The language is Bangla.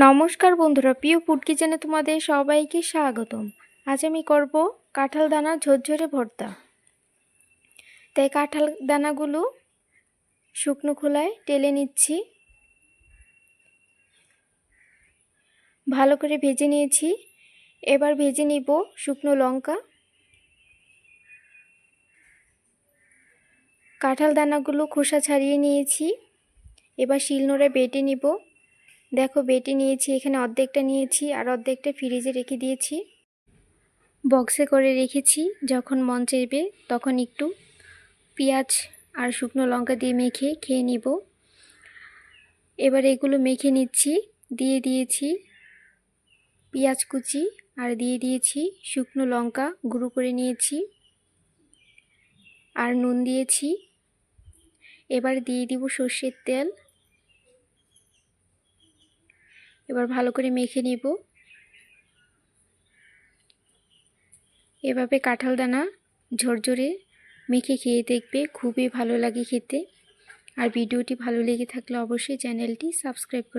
নমস্কার বন্ধুরা, প্রিয় ফুড কিচেনে তোমাদের সবাইকে স্বাগতম। আজ আমি করব কাঁঠাল দানা ঝরঝরে ভর্তা। তাই কাঁঠাল দানাগুলো শুকনো খোলায় টেলে নিচ্ছি। ভালো করে ভেজে নিয়েছি। এবার ভেজে নিব শুকনো লঙ্কা। কাঁঠাল দানাগুলো খোসা ছাড়িয়ে নিয়েছি। এবার শিলনোড়ে বেটে নিব। দেখো, বেটে নিয়েছি, এখানে অর্ধেকটা নিয়েছি আর অর্ধেকটা ফ্রিজে রেখে দিয়েছি। বক্সে করে রেখেছি, যখন মন চাইবে তখন একটু পেঁয়াজ আর শুকনো লঙ্কা দিয়ে মেখে খেয়ে নিব। এবার এগুলো মেখে নিচ্ছি, দিয়ে দিয়েছি পেঁয়াজ কুচি আর দিয়ে দিয়েছি শুকনো লঙ্কা গুঁড়ো করে নিয়েছি আর নুন দিয়েছি। এবার দিয়ে দিব সর্ষের তেল। এবার ভালো করে মেখে নিব। এভাবে কাঁঠাল দানা ঝরঝরে মেখে খেয়ে দেখবে খুবই ভালো লাগে খেতে। আর ভিডিওটি ভালো লেগে থাকলে অবশ্যই চ্যানেলটি সাবস্ক্রাইব করে